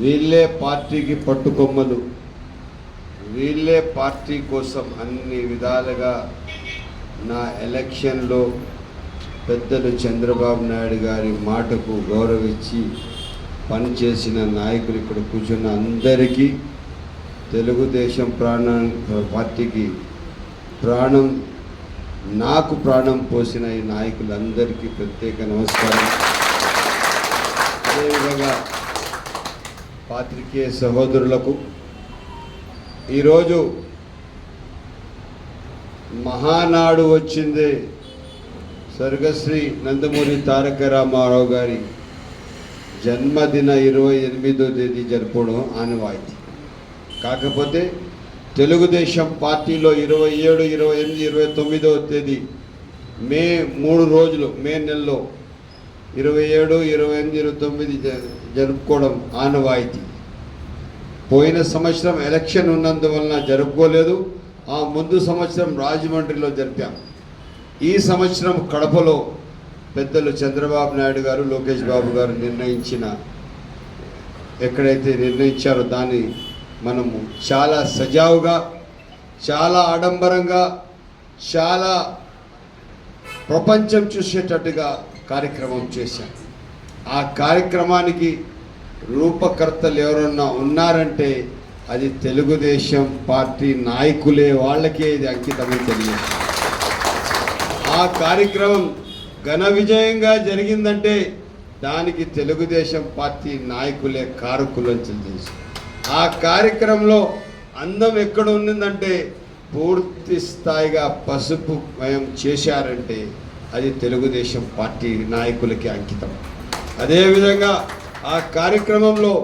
వీళ్ళే పార్టీకి పట్టుకొమ్మలు. వీళ్ళే పార్టీ కోసం అన్ని విధాలుగా నా ఎలక్షన్లో పెద్దలు చంద్రబాబు నాయుడు గారి మాటకు గౌరవించి పనిచేసిన నాయకులు ఇక్కడ కూర్చున్న అందరికీ తెలుగుదేశం ప్రాణం పార్టీకి ప్రాణం నాకు ప్రాణం పోసిన ఈ నాయకులందరికీ ప్రత్యేక నమస్కారం. అదేవిధంగా పాత్రికేయ సహోదరులకు ఈరోజు మహానాడు వచ్చింది స్వర్గశ్రీ నందమూరి తారక రామారావు గారి జన్మదిన ఇరవై ఎనిమిదో తేదీ జరపడం ఆనవాయితీ. కాకపోతే తెలుగుదేశం పార్టీలో ఇరవై ఏడు ఇరవై ఎనిమిది ఇరవై తొమ్మిదో తేదీ మే మూడు రోజులు మే నెలలో ఇరవై ఏడు ఇరవై ఎనిమిది ఇరవై తొమ్మిది జరుపుకోవడం ఆనవాయితీ. పోయిన సంవత్సరం ఎలక్షన్ ఉన్నందువలన జరుపుకోలేదు. ఆ ముందు సంవత్సరం రాజమండ్రిలో జరిపాం. ఈ సంవత్సరం కడపలో పెద్దలు చంద్రబాబు నాయుడు గారు లోకేష్ బాబు గారు నిర్ణయించిన ఎక్కడైతే నిర్ణయించారో దాన్ని మనము చాలా సజావుగా చాలా ఆడంబరంగా చాలా ప్రపంచం చూసేటట్టుగా కార్యక్రమం చేశాం. ఆ కార్యక్రమానికి రూపకర్తలు ఎవరన్నా ఉన్నారంటే అది తెలుగుదేశం పార్టీ నాయకులే వాళ్ళకే ఇది అంకితమని తెలియదు ఆ కార్యక్రమం ఘన విజయంగా జరిగిందంటే దానికి తెలుగుదేశం పార్టీ నాయకులే కారకులని తెలుసు ఆ కార్యక్రమంలో అందం ఎక్కడ ఉన్నిందంటే పూర్తి స్థాయిగా పసుపు మయం చేశారంటే అది తెలుగుదేశం పార్టీ నాయకులకి అంకితం. అదేవిధంగా ఆ కార్యక్రమంలో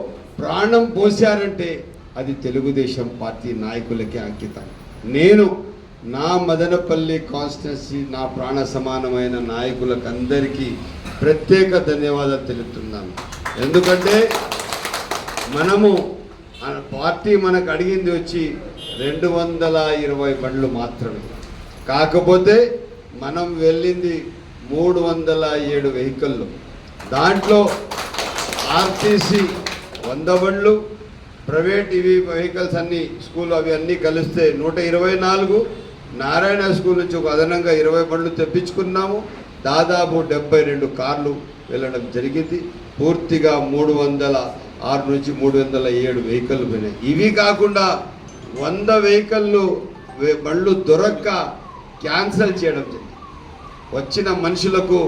ప్రాణం పోశారంటే అది తెలుగుదేశం పార్టీ నాయకులకే అంకితం. నేను నా మదనపల్లి కాన్స్టిట్యున్సీ నా ప్రాణ సమానమైన నాయకులకు అందరికీ ప్రత్యేక ధన్యవాదాలు తెలుపుతున్నాను. ఎందుకంటే మనము పార్టీ మనకు అడిగింది వచ్చి రెండు వందల ఇరవై బండ్లు మాత్రమే. కాకపోతే మనం వెళ్ళింది మూడు వందల ఏడు వెహికల్లు దాంట్లో ఆర్టీసీ వంద బండ్లు ప్రైవేట్ ఇవి వెహికల్స్ అన్ని స్కూల్ అవి అన్నీ కలిస్తే నూట ఇరవై నాలుగు. నారాయణ స్కూల్ నుంచి ఒక అదనంగా ఇరవై బండ్లు తెప్పించుకున్నాము. దాదాపు డెబ్బై రెండు కార్లు వెళ్ళడం జరిగింది. పూర్తిగా మూడు వందల ఆరు నుంచి మూడు వందల ఏడు వెహికల్ పోయినాయి. ఇవి కాకుండా వంద వెహికల్లు బళ్ళు బండ్లు దొరక్క క్యాన్సిల్ చేయడం జరిగింది. వచ్చిన మనుషులకు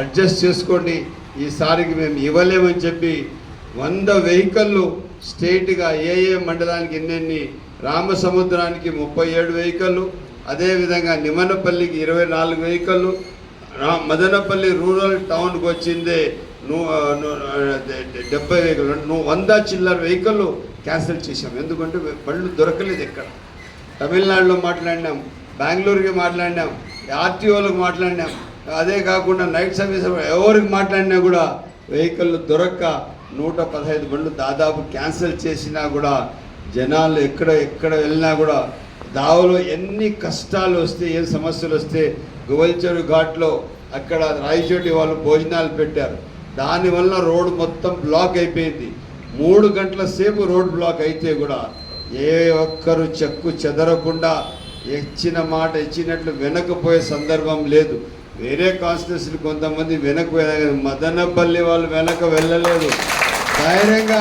అడ్జస్ట్ చేసుకోండి. ఈసారికి మేము ఇవ్వలేమని చెప్పి వంద వెహికల్లు స్టేట్గా ఏ ఏ మండలానికి ఎన్నెన్ని రామసముద్రానికి ముప్పై ఏడు వెహికల్లు అదేవిధంగా నిమ్మనపల్లికి ఇరవై నాలుగు వెహికల్లు రా మదనపల్లి రూరల్ టౌన్కి వచ్చిందే ను- డెబ్బై వెహికల్ నువ్వు వంద చిల్లర వెహికల్ క్యాన్సిల్ చేసాం ఎందుకంటే బళ్ళు దొరకలేదు ఎక్కడ. తమిళనాడులో మాట్లాడినాం బెంగళూరుకి మాట్లాడినాం ఆర్టీఓలకు మాట్లాడినాం అదే కాకుండా నైట్ సర్వీస్ ఎవరికి మాట్లాడినా కూడా వెహికల్ దొరక్క నూట పదహైదు బండ్లు దాదాపు క్యాన్సిల్ చేసినా కూడా జనాలు ఎక్కడ ఎక్కడ వెళ్ళినా కూడా దావలో ఎన్ని కష్టాలు వస్తే ఏ సమస్యలు వస్తే గువల్చెరు ఘాట్లో అక్కడ రాయచోటి వాళ్ళు భోజనాలు పెట్టారు. దానివల్ల రోడ్డు మొత్తం బ్లాక్ అయిపోయింది. మూడు గంటల సేపు రోడ్ బ్లాక్ అయితే కూడా ఏ ఒక్కరు చెక్కు చెదరకుండా ఇచ్చిన మాట ఇచ్చినట్లు వెనకపోయే సందర్భం లేదు. వేరే కాన్స్టిట్యూన్సీలు కొంతమంది వెనక్కి వెళ్ళలేదు. మదనపల్లి వాళ్ళు వెనక వెళ్ళలేదు. ధైర్యంగా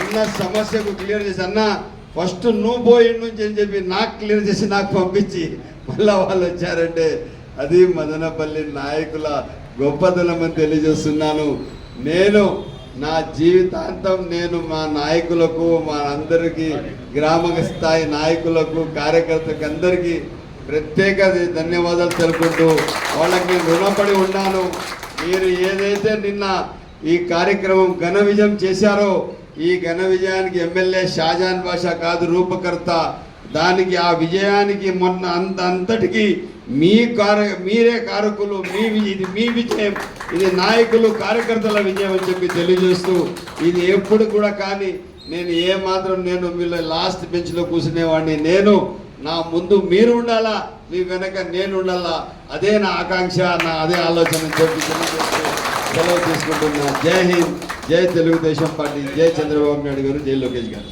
ఉన్న సమస్యకు క్లియర్ చేసి అన్న ఫస్ట్ నువ్వు పోయి నుంచి అని చెప్పి నాకు క్లియర్ చేసి నాకు పంపించి మళ్ళీ వాళ్ళు వచ్చారంటే అది మదనపల్లి నాయకుల గొప్పతనం అని తెలియజేస్తున్నాను. నేను నా జీవితాంతం నేను మా నాయకులకు మా అందరికీ గ్రామ స్థాయి నాయకులకు కార్యకర్తలకు అందరికీ ప్రత్యేక ధన్యవాదాలు తెలుపుకుంటూ వాళ్ళకి నేను రుణపడి ఉన్నాను. మీరు ఏదైతే నిన్న ఈ కార్యక్రమం ఘన విజయం చేశారో ఈ ఘన విజయానికి ఎమ్మెల్యే షాజాన్ బాషా కాదు రూపకర్త. దానికి ఆ విజయానికి మొన్న అంత అంతటికి మీ కార మీరే కారకులు మీ ఇది మీ విజయం. ఇది నాయకులు కార్యకర్తల విజయం అని చెప్పి తెలియజేస్తూ ఇది ఎప్పుడు కూడా కానీ నేను ఏ మాత్రం నేను వీళ్ళ లాస్ట్ బెంచ్లో కూర్చునేవాడిని. నేను నా ముందు మీరు ఉండాలా? మీ వెనక నేను ఉండాలా? అదే నా ఆకాంక్ష నా అదే ఆలోచన చెప్పి సెలవు తీసుకుంటున్నా. జై హింద్ జై తెలుగుదేశం పార్టీ జై చంద్రబాబు నాయుడు గారు జై లోకేష్ గారు.